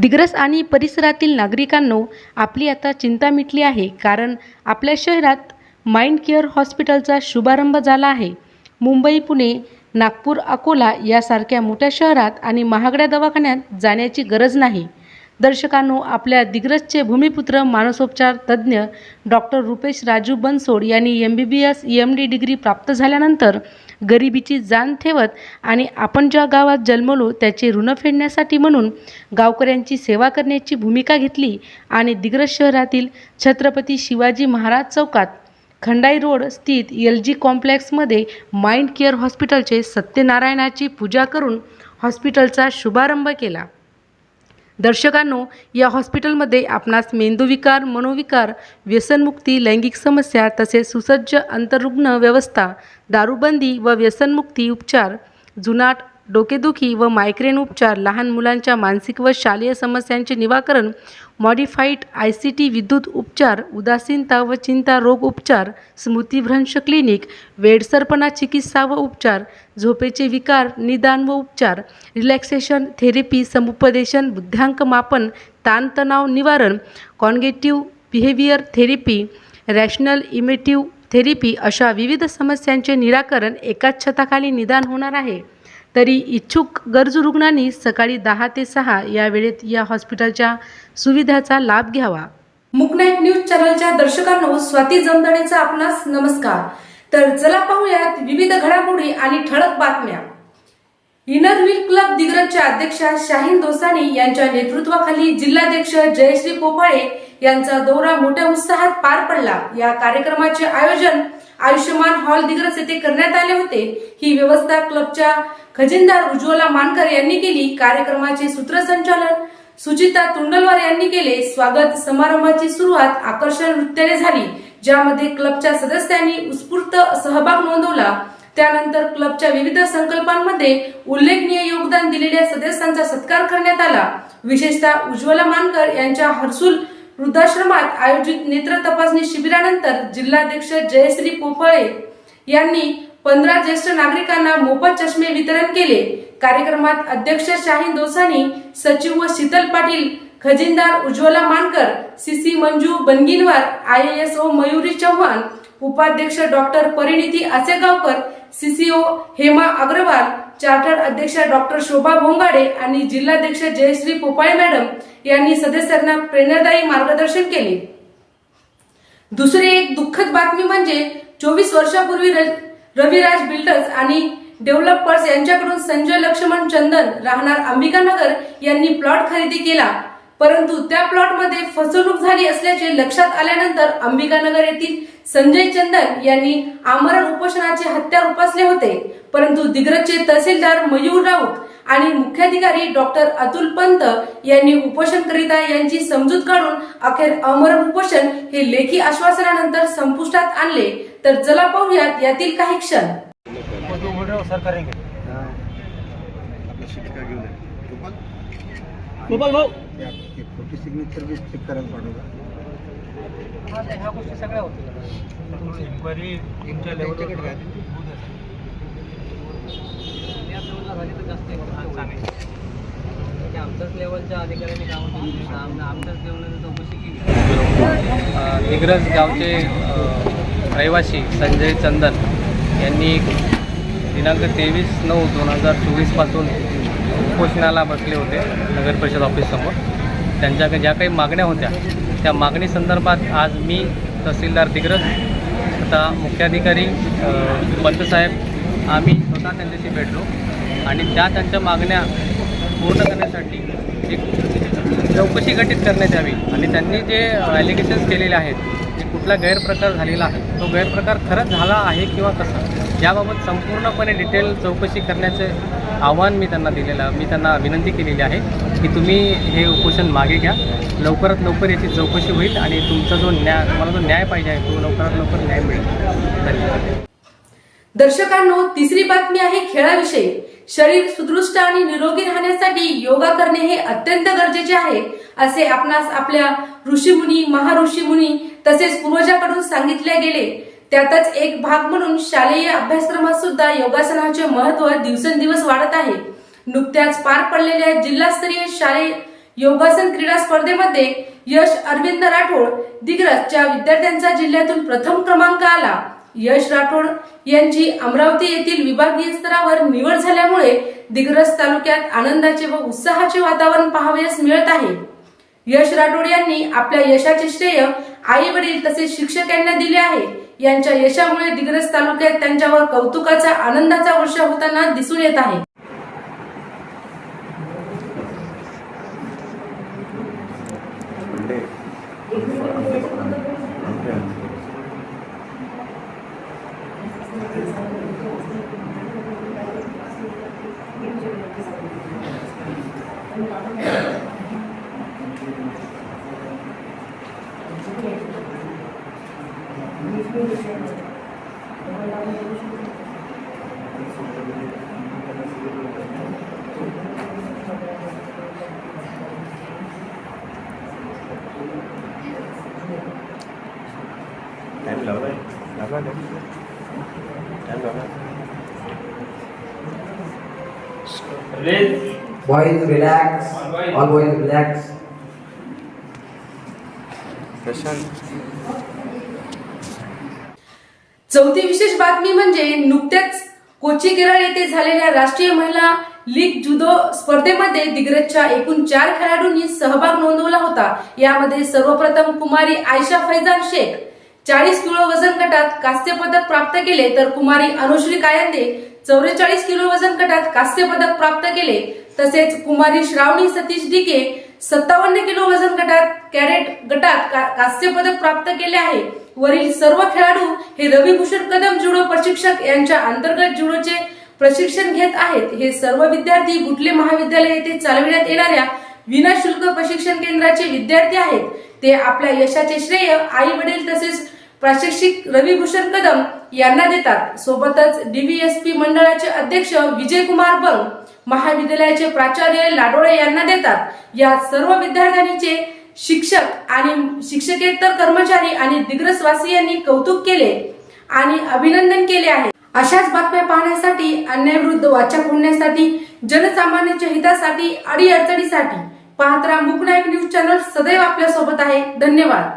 दिग्रस आणि परिसरातील नागरिकांनो आपली आता चिंता मिटली आहे. कारण आपल्या शहरात माइंड केअर हॉस्पिटलचा शुभारंभ झाला आहे. मुंबई पुणे नागपूर अकोला यासारख्या मोठ्या शहरात आणि महागड्या दवाखान्यात जाण्याची गरज नाही. दर्शकांनो आपल्या दिग्रसचे भूमिपुत्र मानसोपचार तज्ज्ञ डॉक्टर रुपेश राजू बनसोड यांनी M B B S M D degree प्राप्त झाल्यानंतर गरिबीची जाण ठेवत आणि आपण ज्या गावात जन्मलो त्याचे ऋण फेडण्यासाठी म्हणून गावकऱ्यांची सेवा करण्याची भूमिका घेतली आणि दिग्रस शहरातील छत्रपती शिवाजी महाराज चौकात खंडाई रोड स्थित एल जी कॉम्प्लेक्समध्ये माइंड केअर हॉस्पिटलचे सत्यनारायणाची पूजा करून हॉस्पिटलचा शुभारंभ केला. दर्शकांनो या हॉस्पिटलमध्ये आपणास मेंदूविकार मनोविकार व्यसनमुक्ती लैंगिक समस्या तसेच सुसज्ज अंतरुग्ण व्यवस्था दारूबंदी व व्यसनमुक्ती उपचार जुनाट डोकेदुखी व मायग्रेन उपचार लहान मुलांच्या मानसिक व शालेय समस्यांचे निवाकरण मॉडिफाईड आय सी टी विद्युत उपचार उदासीनता व चिंता रोग उपचार स्मृतिभ्रंश क्लिनिक वेडसरपणा चिकित्सा व उपचार झोपेचे विकार निदान व उपचार रिलॅक्सेशन थेरपी समुपदेशन बुद्ध्यांक मापन ताणतणाव निवारण cognitive behaviour therapy rational emotive therapy अशा विविध समस्यांचे निराकरण एकाच छताखाली निदान होणार आहे. तरी इच्छुक गरजू रुग्णांनी सकाळी दहा ते सहा या वेळेत या हॉस्पिटलच्या सुविधाचा लाभ घ्यावा. मुकनाईट न्यूज चॅनलच्या दर्शकांनो स्वाती जमदणेचा आपणास नमस्कार. तर चला पाहूयात विविध घडामोडी आणि ठळक बातम्या. इनर व्हील क्लब दिग्रजच्या अध्यक्षा शाहीन दोसानी यांच्या नेतृत्वाखाली जिल्हाध्यक्ष जयश्री पोफाळे यांचा दौरा मोठ्या उत्साहात पार पडला. या कार्यक्रमाचे आयोजन आयुष्यमान हॉल दिग्रस येथे करण्यात आले होते. ही व्यवस्था क्लबच्या खजिनदार उज्ज्वला मानकर यांनी केली. कार्यक्रमाचे सूत्रसंचालन सुचिता तुंडलवार यांनी केले. स्वागत समारंभाची सुरुवात आकर्षण नृत्याने झाली. ज्यामध्ये क्लबच्या सदस्यांनी उत्स्फूर्त सहभाग नोंदवला. त्यानंतर क्लबच्या विविध संकल्पांमध्ये उल्लेखनीय योगदान दिलेल्या सदस्यांचा सत्कार करण्यात आला. विशेषतः उज्ज्वला मानकर यांच्या हर्सुल वृद्धाश्रमात आयोजित नेत्र तपासणी शिबिरानंतर जिल्हाध्यक्ष जयश्री पोफळे यांनी पंधरा ज्येष्ठ नागरिकांना मोफत चष्मे वितरण केले. कार्यक्रमात अध्यक्ष शाहीन दोसानी सचिव व Sheetal Patil खजिनदार Ujjwala Mankar CC Manju Banginwar I S O Mayuri Chavan उपाध्यक्ष doctor Parineeti Asegaonkar CCO Hema Agarwal chartered अध्यक्ष डॉक्टर शोभा भोंगाडे आणि जिल्हाध्यक्ष जयश्री पोपाळे मॅडम यांनी सदस्यांना प्रेरणादायी मार्गदर्शन केले. दुसरी एक दुःखद बातमी म्हणजे चोवीस वर्षापूर्वी र- रविराज बिल्डर्स आणि डेव्हलपर्स यांच्याकडून संजय लक्ष्मण चंदन राहणार अंबिकानगर यांनी प्लॉट खरेदी केला. परंतु त्या प्लॉटमध्ये फसवणूक झाली असल्याचे लक्षात आल्यानंतर अंबिकानगर येथील संजय चंदन यांनी आमरण उपोषणाचे हत्यार उपसले होते. परंतु दिग्रजचे तहसीलदार मयूर राऊत आणि मुख्याधिकारी डॉक्टर अतुल पंत यांनी उपोषणकरिता यांची समजूत काढून अखेर अमरण उपोषण हे लेखी आश्वासनानंतर संपुष्टात आणले. तर चला पाहूयात यातील काही क्षण. गोपाल भाऊ. ते आप- ते सिग्नेचर बी चेक करायला पाठवता हा ते ह्या गोष्टी सगळ्या होतील. इन्क्वायरी तुमच्या लेवलवर त्यांच्याकडे आमच्याच लेवलच्या अधिकाऱ्यांनी आम- आमच्याच लेवलला चौकशी केली. गावचे रहिवासी संजय चंदन यांनी दिनांक तेवीस नऊ दोन हजार चोवीसपासून उपोषणाला बसले होते नगर परिषद ऑफिससमोर त्यांच्या ज्या काही मागण्या होत्या त्या मागणी संदर्भात आज मी तहसीलदार दिग्रज आता मुख्याधिकारी पंतसाहेब आम्ही स्वतः त्यांच्याशी भेटलो आणि त्या त्यांच्या मागण्या पूर्ण करण्यासाठी एक चौकशी गठीत करण्यात यावी आणि त्यांनी जे ॲलिगेशन्स केलेले आहेत की कुठला गैरप्रकार झालेला आहे तो गैरप्रकार खरंच झाला आहे किंवा कसा? याबाबत संपूर्णपणे डिटेल चौकशी करण्याचे आव्हान मी त्यांना दिलेलं मी त्यांना विनंती केलेली आहे की तुम्ही हे उपोषण मागे घ्या. लवकरात लवकर याची चौकशी होईल आणि तुमचा जो न्याय तुम्हाला जो न्याय पाहिजे आहे तो लवकरात लवकर न्याय मिळेल. धन्यवाद. दर्शकांनो तिसरी बातमी आहे खेळाविषयी. शरीर सुदृष्ट आणि निरोगी राहण्यासाठी योगा करणे हे अत्यंत गरजेचे आहे असे आपणास आपल्या ऋषीमुनी महाऋषीमुनी तसेच पूर्वजाकडून सांगितले गेले. त्यातच एक भाग म्हणून शालेय अभ्यासक्रमात सुद्धा योगासनाचे महत्त्व दिवसेंदिवस वाढत आहे. नुकत्याच पार पडलेल्या जिल्हास्तरीय शालेय योगासन क्रीडा स्पर्धेमध्ये यश अरविंद राठोड दिग्रजच्या विद्यार्थ्यांचा जिल्ह्यातून प्रथम क्रमांक आला. यश राठोड यांची अमरावती येथील विभागीय स्तरावर निवड झाल्यामुळे दिग्रज तालुक्यात आनंदाचे व उत्साहाचे वातावरण पाहावयास मिळत आहे. यश राठोड यांनी आपल्या यशाचे श्रेय आई वडील तसेच शिक्षक यांना दिले आहे. यांच्या यशामुळे दिग्रज तालुक्यात त्यांच्यावर कौतुकाचा आनंदाचा वर्षा होताना दिसून येत आहे. Boys relax. All boys relax. चौथी विशेष बातमी म्हणजे नुकत्याच कोची केरळ येथे झालेल्या राष्ट्रीय महिला लीग जुदो स्पर्धेमध्ये दिग्रजच्या एकूण चार खेळाडूंनी सहभाग नोंदवला होता. यामध्ये सर्वप्रथम कुमारी आयशा फैजान शेख चाळीस किलो वजन गटात कांस्य पदक प्राप्त केले तर कुमारी अनुश्री कायंदे चौवेचाळीस किलो वजन गटात कांस्य पदक प्राप्त केले. तसेच कुमारी श्रावणी सतीश डिके सत्तावन्न किलो वजन गटात कॅरेट गटात का- कांस्य पदक प्राप्त केले आहे. वरील सर्व खेळाडू हे रविभूषण कदम जुडो प्रशिक्षक यांच्या अंतर्गत जुडोचे प्रशिक्षण घेत आहेत. हे सर्व विद्यार्थी गुटले महाविद्यालय येथे चालविण्यात येणाऱ्या विनाशुल्क प्रशिक्षण केंद्राचे विद्यार्थी आहेत. ते आपल्या यशाचे श्रेय आई वडील तसेच प्राशिक्षिक रविभूषण कदम यांना देतात. सोबतच डीव्हीएसपी मंडळाचे अध्यक्ष विजय कुमार बंग महाविद्यालयाचे प्राचार्य लाडोळे यांना देतात. या सर्व विद्यार्थ्यांचे शिक्षक आणि शिक्षकेतर कर्मचारी आणि दिग्रसवासी यांनी कौतुक केले आणि अभिनंदन केले आहे. अशाच बातम्या पाहण्यासाठी अन्यायविरुद्ध वाचा फोडण्यासाठी जनसामान्यांच्या हितासाठी अडीअडचणीसाठी पाहत राहा मुकनायक न्यूज चॅनल. सदैव आपल्यासोबत आहे. धन्यवाद.